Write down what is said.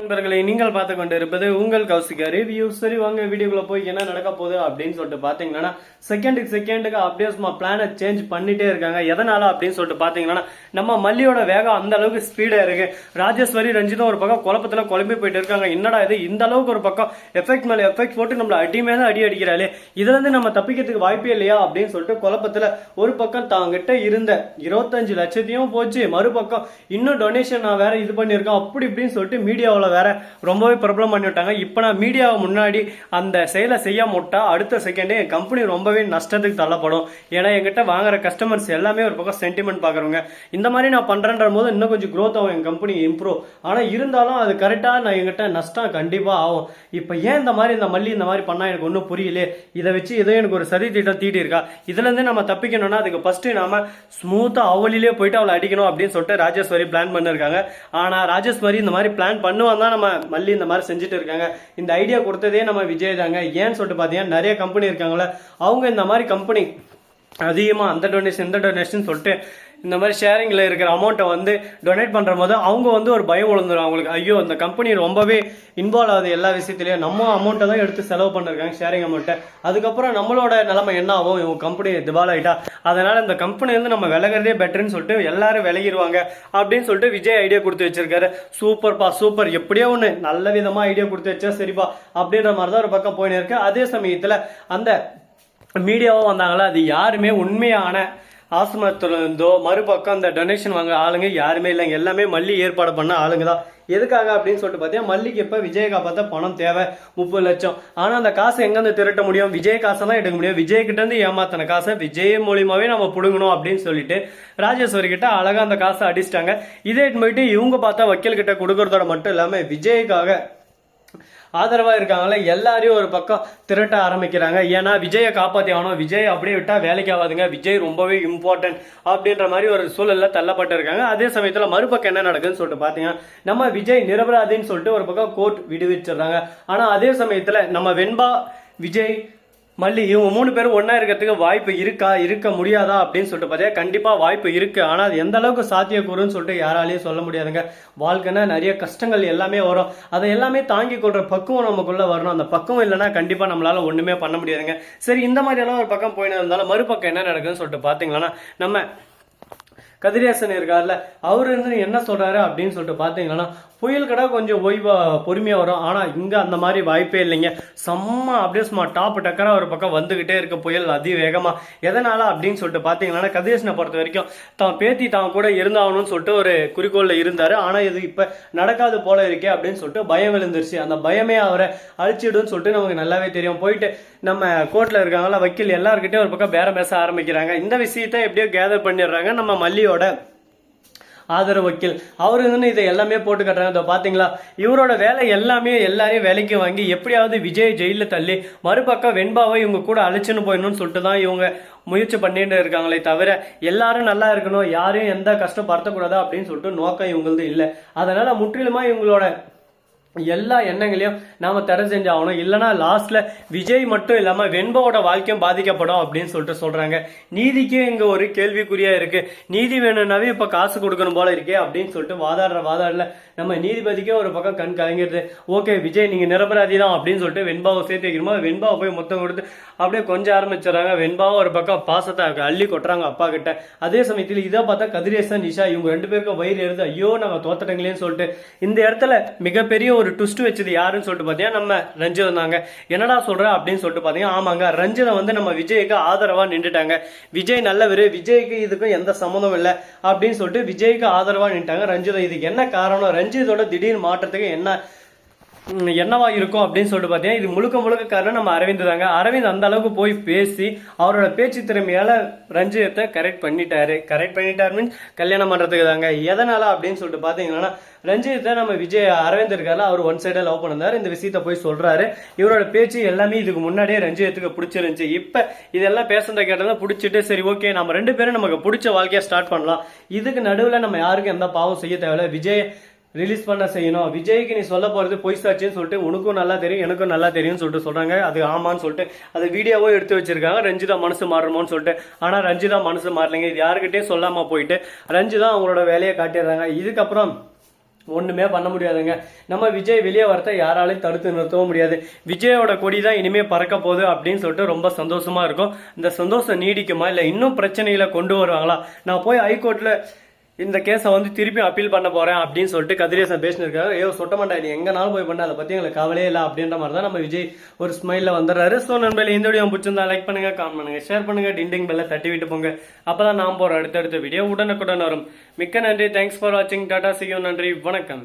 நண்பர்களை நீங்கள் பார்த்து கொண்டு இருப்பது உங்கள் கௌசிகா ரிவ்யூ சரி வாங்க வீடியோக்குள்ள போய் என்ன நடக்க போகுது அப்படின்னு சொல்லிட்டு பாத்தீங்கன்னா செகண்டுக்கு செகண்டுக்கு அப்படியே சும்மா பிளானை சேஞ்ச் பண்ணிட்டே இருக்காங்க. எதனால அப்படின்னு சொல்லிட்டு பாத்தீங்கன்னா நம்ம மல்லியோட வேகம் அந்த அளவுக்கு ஸ்பீடா இருக்கு. ராஜேஸ்வரி ரஞ்சிதம் ஒரு பக்கம் குழப்பத்துல குழம்பி போயிட்டு இருக்காங்க. என்னடா இது? இந்த அளவுக்கு ஒரு பக்கம் எஃபெக்ட் மேல எஃபெக்ட் போட்டு நம்மள அடி மேல அடி அடிக்கிறாளே. இதுல இருந்து நம்ம தப்பிக்கிறதுக்கு வாய்ப்பே இல்லையா அப்படின்னு சொல்லிட்டு குழப்பத்துல ஒரு பக்கம் தாங்கிட்ட இருந்த இருபத்தஞ்சு லட்சத்தையும் போச்சு. மறுபக்கம் இன்னும் டொனேஷன் நான் வேற இது பண்ணியிருக்கேன். அப்படி இப்படின்னு சொல்லிட்டு மீடியாவில் வேற ரொம்பவே ப்ராப்ளம் பண்ணி விட்டாங்க. இப்போ நான் மீடியாவை முன்னாடி அந்த செயலை செய்ய முட்டா அடுத்த செகண்டே என் கம்பெனி ரொம்பவே நஷ்டத்துக்கு தள்ளப்படும். ஏன்னா என்கிட்ட வாங்குற கஸ்டமர்ஸ் எல்லாமே ஒரு பக்கம் சென்டிமெண்ட் பார்க்குறவங்க இந்த மாதிரி நான் பண்ணுறன்ற போது இன்னும் கொஞ்சம் க்ரோத் ஆகும் என் கம்பெனி இம்ப்ரூவ் ஆனால் இருந்தாலும் அது கரெக்டாக நான் என்கிட்ட நஷ்டம் கண்டிப்பாக ஆகும். இப்போ ஏன் இந்த மாதிரி இந்த மல்லி இந்த மாதிரி பண்ணால் எனக்கு ஒன்றும் புரியலையே இதை வச்சு ஏதோ எனக்கு ஒரு சரி திட்டம் தீட்டி இருக்கா? நம்ம தப்பிக்கணும்னா அதுக்கு ஃபஸ்ட்டு நாம ஸ்மூத்தாக அவளிலே போயிட்டு அவளை அடிக்கணும் அப்படின்னு சொல்லிட்டு ராஜேஸ்வரி பிளான் பண்ணிருக்காங்க. ஆனால் ராஜேஸ்வரி இந்த மாதிரி பிளான் காலம் தான் நம்ம மல்லி இந்த மாதிரி செஞ்சுட்டு இருக்காங்க. இந்த ஐடியா கொடுத்ததே நம்ம விஜய் தாங்க. ஏன்னு சொல்லிட்டு பாத்தீங்கன்னா நிறைய கம்பெனி இருக்காங்களே அவங்க இந்த மாதிரி கம்பெனி அதிகமாக அந்த டொனேஷன் இந்த டொனேஷன் சொல்லிட்டு இந்த மாதிரி ஷேரிங்கில் இருக்கிற அமௌண்ட்டை வந்து டொனேட் பண்ணுற போது அவங்க வந்து ஒரு பயம் உழந்துடும் அவங்களுக்கு ஐயோ இந்த கம்பெனி ரொம்பவே இன்வால்வ் ஆகுது எல்லா விஷயத்துலையும். நம்ம அமௌண்ட்டை தான் எடுத்து செலவு பண்ணிருக்காங்க ஷேரிங் அமௌண்ட்டை அதுக்கப்புறம் நம்மளோட நிலைமை என்ன ஆகும்? இவங்க கம்பெனி திவால் ஆகிட்டா அதனால் இந்த கம்பெனி வந்து நம்ம விலகிறதே பெட்டர்னு சொல்லிட்டு எல்லாரும் விலகிடுவாங்க அப்படின்னு சொல்லிட்டு விஜய் ஐடியா கொடுத்து வச்சிருக்காரு. சூப்பர்ப்பா சூப்பர் எப்படியோ ஒன்று நல்ல விதமாக ஐடியா கொடுத்து வச்சா சரிப்பா அப்படின்ற மாதிரி தான் ஒரு பக்கம் போயின்னு இருக்கு. அதே சமயத்தில் அந்த மீடியாவும் வந்தாங்களா? அது யாருமே உண்மையான ஆசிரமத்துல இருந்தோ மறுபக்கம் அந்த டொனேஷன் வாங்க ஆளுங்க யாருமே இல்லைங்க. எல்லாமே மல்லி ஏற்பாடு பண்ண ஆளுங்க தான். எதுக்காக அப்படின்னு சொல்லிட்டு பார்த்தீங்கன்னா மல்லிக்கு இப்போ விஜயகா பார்த்தா பணம் தேவை முப்பது லட்சம். ஆனால் அந்த காசை எங்கேருந்து திரட்ட முடியும்? விஜய் காசை தான் எடுக்க முடியும். விஜய் இருந்து ஏமாத்தின காசை விஜய் மூலியமாகவே நம்ம பிடுங்கணும் அப்படின்னு சொல்லிட்டு ராஜேஸ்வரி கிட்ட அழகாக அந்த காசை அடிச்சிட்டாங்க. இதே போயிட்டு இவங்க பார்த்தா வக்கீல் கிட்ட கொடுக்கறதோட மட்டும் இல்லாமல் விஜய்க்காக ஆதரவாக இருக்காங்களே எல்லாரையும் ஒரு பக்கம் திரட்ட ஆரம்பிக்கிறாங்க. ஏன்னா விஜயை காப்பாற்றி ஆகணும். விஜய் அப்படியே விட்டால் வேலைக்கு ஆகாதுங்க. விஜய் ரொம்பவே இம்பார்ட்டன்ட் அப்படின்ற மாதிரி ஒரு சூழலில் தள்ளப்பட்டு இருக்காங்க அதே சமயத்தில் மறுபக்கம் என்ன நடக்குதுன்னு சொல்லிட்டு பார்த்தீங்கன்னா நம்ம விஜய் நிரபராதின்னு சொல்லிட்டு ஒரு பக்கம் கோர்ட் விடுவிச்சிடுறாங்க. ஆனால் அதே சமயத்தில் நம்ம வெண்பா விஜய் மல்லி இவங்க மூணு பேரும் ஒன்றா இருக்கிறதுக்கு வாய்ப்பு இருக்கா இருக்க முடியாதா அப்படின்னு சொல்லிட்டு பார்த்தீங்கன்னா கண்டிப்பா வாய்ப்பு இருக்கு. ஆனா அது எந்த அளவுக்கு சாத்தியக்கூறுன்னு சொல்லிட்டு யாராலையும் சொல்ல முடியாதுங்க. வாழ்க்கைன்னா நிறைய கஷ்டங்கள் எல்லாமே வரும். அதை எல்லாமே தாங்கி கொள்ற பக்குவம் நமக்குள்ள வரணும். அந்த பக்குவம் இல்லைன்னா கண்டிப்பா நம்மளால ஒண்ணுமே பண்ண முடியாதுங்க. சரி இந்த மாதிரி எல்லாம் ஒரு பக்கம் போயின்னு இருந்தாலும் மறுபக்கம் என்ன நடக்குதுன்னு சொல்லிட்டு பாத்தீங்கன்னா நம்ம கதிரேசன் இருக்கார்ல அவர் என்ன சொல்றாரு அப்படின்னு சொல்லிட்டு பாத்தீங்கன்னா புயல் கடை கொஞ்சம் ஓய்வாக பொறுமையாக வரும். ஆனால் இங்கே அந்த மாதிரி வாய்ப்பே இல்லைங்க. செம்ம அப்படியே சும்மா டாப் டக்கராக ஒரு பக்கம் வந்துக்கிட்டே இருக்க புயல் அதிவேகமாக எதனால அப்படின்னு சொல்லிட்டு பார்த்தீங்கன்னா கதிரேஷனை பொறுத்த வரைக்கும் தான் பேத்தி தான் கூட இருந்தாகணும்னு சொல்லிட்டு ஒரு குறிக்கோளில் இருந்தார். ஆனால் இது இப்போ நடக்காது போல இருக்கே அப்படின்னு சொல்லிட்டு பயம் விழுந்துருச்சு. அந்த பயமே அவரை அழிச்சிடும்னு சொல்லிட்டு நமக்கு நல்லாவே தெரியும். போயிட்டு நம்ம கோர்ட்டில் இருக்காங்களா வக்கீல் எல்லாருக்கிட்டையும் ஒரு பக்கம் பேரம் பேச ஆரம்பிக்கிறாங்க. இந்த விஷயத்தை எப்படியோ கேதர் பண்ணிடுறாங்க. நம்ம மல்லியோட ஆதரவு வக்கீல். அவர் இதை எல்லாமே போட்டு கட்டுறாங்க. இதோ பார்த்தீங்களா இவரோட வேலை எல்லாமே எல்லாரையும் வேலைக்கு வாங்கி எப்படியாவது விஜய் ஜெயிலில் தள்ளி மறுபக்கம் வெண்பாவை இவங்க கூட அழைச்சின்னு போயிடணும்னு சொல்லிட்டு தான் இவங்க முயற்சி பண்ணிட்டு இருக்காங்களே தவிர எல்லாரும் நல்லா இருக்கணும் யாரையும் எந்த கஷ்டம் படுத்தக்கூடாது அப்படின்னு சொல்லிட்டு நோக்கம் இவங்களது இல்லை. அதனால முற்றிலுமா இவங்களோட எல்லா எண்ணங்களையும் நாம் தடை செஞ்சாகணும் இல்லைன்னா லாஸ்ட்ல விஜய் மட்டும் இல்லாமல் வெண்பாவோட வாழ்க்கையும் பாதிக்கப்படும் அப்படின்னு சொல்லிட்டு சொல்றாங்க. நீதிக்கே இங்கே ஒரு கேள்விக்குறியா இருக்கு. நீதி வேணும்னாவே இப்போ காசு கொடுக்கணும் போல இருக்கே அப்படின்னு சொல்லிட்டு வாதாடுற வாதாடல நம்ம நீதிபதிக்கே ஒரு பக்கம் கண் கலங்கிடுது. ஓகே விஜய் நீங்கள் நிரபராதி தான் அப்படின்னு சொல்லிட்டு வெண்பாவை சேர்த்து வைக்கணுமா? வெண்பாவை போய் மொத்தம் கொடுத்து அப்படியே கொஞ்சம் ஆரம்பிச்சிடறாங்க. வெண்பாவை ஒரு பக்கம் பாசத்தை அள்ளி கொட்டுறாங்க அப்பா கிட்ட. அதே சமயத்தில் இதை பார்த்தா கதிரேசன் நிஷா இவங்க ரெண்டு பேருக்கும் வயிறு எழுது ஐயோ நம்ம தோத்தட்டங்களேன்னு சொல்லிட்டு இந்த இடத்துல மிகப்பெரிய ஒரு ட்விஸ்ட் வச்சது யாருன்னு சொல்லிட்டு பார்த்தீங்கன்னா நம்ம ரஞ்சிதம் தாங்க. என்னடா சொல்ற அப்படின்னு சொல்லிட்டு பார்த்தீங்கன்னா ஆமாங்க. ரஞ்சிதம் வந்து நம்ம விஜய்க்கு ஆதரவா நின்றுட்டாங்க விஜய் நல்லவர். விஜய்க்கு இதுக்கும் எந்த சம்மந்தம் இல்லை அப்படின்னு சொல்லிட்டு விஜய்க்கு ஆதரவா நின்ட்டாங்க ரஞ்சிதம். இதுக்கு என்ன காரணம்? ரஞ்சிதோட திடீர் மாற்றத்துக்கு என்ன என்னவா இருக்கும் அப்படின்னு சொல்லிட்டு பார்த்தீங்கன்னா இது முழுக்க முழுக்க காரணம் நம்ம அரவிந்த் தாங்க. அரவிந்த் அந்த அளவுக்கு போய் பேசி அவரோட பேச்சு திறமையால ரஞ்சிதத்தை கரெக்ட் பண்ணிட்டாரு. கரெக்ட் பண்ணிட்டார் மீன்ஸ் கல்யாணம் பண்றதுக்கு தாங்க. எதனால அப்படின்னு சொல்லிட்டு பார்த்தீங்கன்னா ரஞ்சித்தை நம்ம விஜய் அரவிந்த் இருக்கார்ல அவர் ஒன் சைடா லவ் பண்ணிருந்தார். இந்த விஷயத்த போய் சொல்றாரு. இவரோட பேச்சு எல்லாமே இதுக்கு முன்னாடியே ரஞ்சிதத்துக்கு பிடிச்சிருந்துச்சு. இப்ப இதெல்லாம் பேசுறத கேட்டதான் பிடிச்சிட்டு சரி ஓகே நம்ம ரெண்டு பேரும் நமக்கு பிடிச்ச வாழ்க்கையை ஸ்டார்ட் பண்ணலாம். இதுக்கு நடுவில் நம்ம யாருக்கும் எந்த பாவம் செய்ய தேவையில்ல. விஜய் ரிலீஸ் பண்ண செய்யணும். விஜய்க்கு நீ சொல்ல போறது பொய் சாட்சின்னு சொல்லிட்டு உனக்கும் நல்லா தெரியும் எனக்கும் நல்லா தெரியும்னு சொல்லிட்டு சொல்றாங்க. அது ஆமான்னு சொல்லிட்டு அது வீடியோவோ எடுத்து வச்சிருக்காங்க. ரஞ்சிதா மனசு மாறணும்னு சொல்லிட்டு. ஆனா ரஞ்சிதா மனசு மாறலைங்க. இது யாருக்கிட்டேயும் சொல்லாம போயிட்டு ரஞ்சிதா அவங்களோட வேலையை காட்டிடுறாங்க. இதுக்கப்புறம் ஒண்ணுமே பண்ண முடியாதுங்க. நம்ம விஜய் வெளியே வரத யாராலையும் தடுத்து நிறுத்தவும் முடியாது. விஜயோட கொடி தான் இனிமே பறக்க போகுது அப்படின்னு சொல்லிட்டு ரொம்ப சந்தோஷமா இருக்கும். இந்த சந்தோஷம் நீடிக்குமா? இல்ல இன்னும் பிரச்சனைகளை கொண்டு வருவாங்களா? நான் போய் ஹைகோர்ட்ல இந்த கேஸை வந்து திருப்பி அப்பீல் பண்ண போறேன் அப்படின்னு சொல்லிட்டு கதிரேசன் பேசினிருக்காரு. ஏ சொட்டமாட்டா நீ எங்கனாலும் போய் பண்ண அதை பத்தி எங்களுக்கு கவலையே இல்லை அப்படின்ற மாதிரி தான் நம்ம விஜய் ஒரு ஸ்மைலில் வந்துடுறாரு. ஸோ நண்பர்களே இந்த வீடியோ பிடிச்சிருந்தா லைக் பண்ணுங்க காமெண்ட் பண்ணுங்க ஷேர் பண்ணுங்க டிண்டிங் பெல்ல தட்டி விட்டு போங்க. அப்பதான் நான் போற அடுத்தடுத்த வீடியோ உடனுக்குடன் வரும். மிக்க நன்றி. தேங்க்ஸ் ஃபார் வாட்சிங் டாடா சியூ நன்றி. வணக்கம்.